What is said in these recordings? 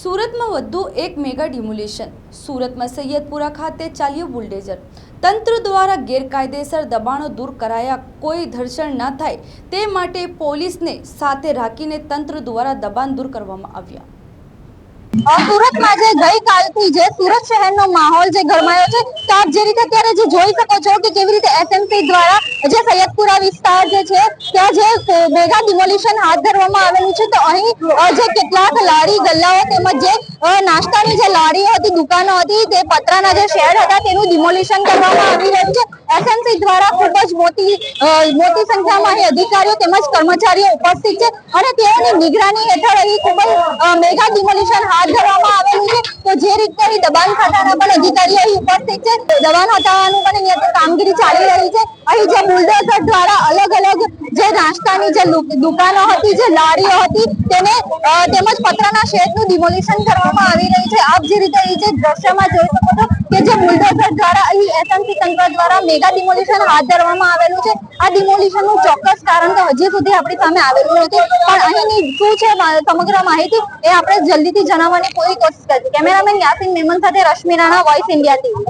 સુરતમાં વધુ એક મેગા ડિમોલિશન. સુરતમાં સૈયદપુરા ખાતે ચાલ્યું બુલડેઝર. તંત્ર દ્વારા ગેરકાયદેસર દબાણો દૂર કરાયા. કોઈ ધર્ષણ ન થાય તે માટે પોલીસને સાથે રાખીને તંત્ર દ્વારા દબાણ દૂર કરવામાં આવ્યા. સુરતમાં જે ગઈકાલથી જે સુરત શહેરનો માહોલ જે ગરમાયો છે, તો આપ જે રીતે અત્યારે જે જોઈ શકો છો કે કેવી રીતે એસએમસી દ્વારા જે સૈયદપુરા વિસ્તાર જે છે, ત્યાં જે મેગા ડિમોલિશન હાથ ધરવામાં આવેલું છે, તો અહીં જે કેટલાક લારી ગલ્લાઓ તેમજ જે નાસ્તાની જે લારી હતી, દુકાનો હતી, તે પતરાના જે શેડ હતા, તેનું ડિમોલિશન કરવામાં આવી રહ્યું છે. એસએમસી દ્વારા ખૂબ જ મોટી મોટી સંખ્યામાં અહીં અધિકારીઓ તેમજ કર્મચારીઓ ઉપસ્થિત છે અને તેઓની નિગરાની હેઠળ અહીં ખૂબ જ મેગા ડિમોલિશન હાથ ધરવામાં આવેલું છે. તો જે રીતે અહીં દબાણ ખાતાના કામગીરી ચાલી રહી છે. અહીં જે બુલડોઝર દ્વારા અલગ અલગ જે નાસ્તાની જે દુકાનો હતી, જે લારીઓ હતી, તેને તેમજ પતરાના શેડનું ડિમોલિશન કરવામાં આવી રહ્યું છે. આપ જે રીતે દ્રશ્યમાં જોઈ શકો છો એસએમસી તંત્ર દ્વારા મેગા ડિમોલિશન હાથ ધરવામાં આવેલું છે. આ ડિમોલિશનનું ચોક્કસ કારણ તો હજી સુધી આપણી સામે આવેલું નથી. પણ અહીંની શું છે સમગ્ર માહિતી એ આપણે જલ્દીથી જણાવવાની પૂરી કોશિશ કરીશું. કેમેરામેન યાસીન મેમન સાથે Rashmi Rana voice India TV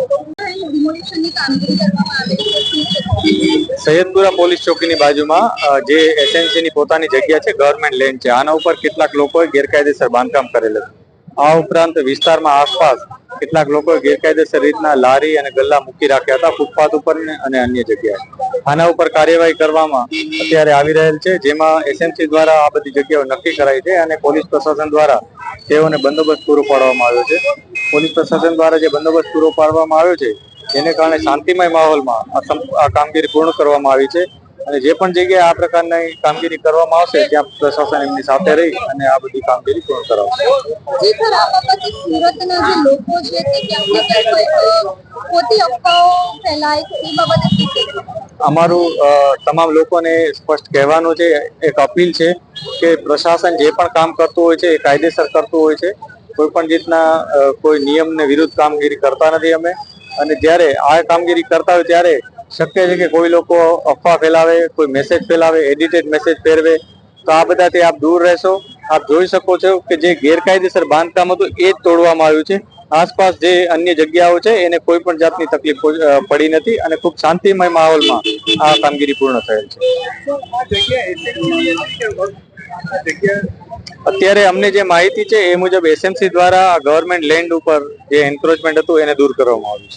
ડિમોલિશનની કામગીરી કરવામાં આવેલી છે. સૈયદપુરા પોલીસ ચોકીની બાજુમાં જે એસએનસીની પોતાની જગ્યા છે ગવર્મેન્ટ લેન્ડ છે. આના ઉપર કેટલાક લોકોએ ગેરકાયદેસર બાંધકામ કરેલું છે આ ઉપરાંત વિસ્તારમાં આસપાસ કેટલાક લોકોએ ગેરકાયદેસર રીતના લારી અને ગલ્લા મૂકી રાખ્યા હતા ફૂટપાથ ઉપર અને અન્ય જગ્યાએ. આના ઉપર કાર્યવાહી કરવામાં અત્યારે આવી રહેલ છે, જેમાં એસએમસી દ્વારા આ બધી જગ્યાઓ નક્કી કરાઈ છે અને પોલીસ પ્રશાસન દ્વારા તેઓને બંદોબસ્ત પૂરો પાડવામાં આવ્યો છે. પોલીસ પ્રશાસન દ્વારા જે બંદોબસ્ત પૂરો પાડવામાં આવ્યો છે જેને કારણે શાંતિમય માહોલમાં આ કામગીરી પૂર્ણ કરવામાં આવી છે. અને જે પણ જગ્યાએ આ પ્રકારની કામગીરી કરવામાં આવશે ત્યાં પ્રશાસન એમની સાથે રહી અને આ બધી કામગીરી પૂર્ણ કરાવશે? અમારું તમામ લોકોને સ્પષ્ટ કહેવાનું છે એક અપીલ છે કે પ્રશાસન જે પણ કામ કરતું હોય છે એ કાયદેસર કરતું હોય છે. કોઈ પણ રીતના કોઈ નિયમને વિરુદ્ધ કામગીરી કરતા નથી અમે. અને જ્યારે આ કામગીરી કરતા હોય ત્યારે શક્ય છે કે કોઈ લોકો અફવા ફેલાવે, કોઈ મેસેજ ફેલાવે એડિટેડ મેસેજ ફેરવે, તો આ બધાથી આપ દૂર રહેશો. આપ જોઈ શકો છો કે જે ગેરકાયદેસર બાંધકામ હતું એ જ તોડવામાં આવ્યું છે. આસપાસ જે અન્ય જગ્યાઓ છે, એને કોઈ પણ જાતની તકલીફ પડી નથી અને ખૂબ શાંતિમય માહોલમાં આ કામગીરી પૂર્ણ થયેલ છે. અત્યારે અમને જે માહિતી છે એ મુજબ એસએમસી દ્વારા ગવર્મેન્ટ લેન્ડ ઉપર જે એન્ક્રોચમેન્ટ હતું એને દૂર કરવામાં આવ્યું છે.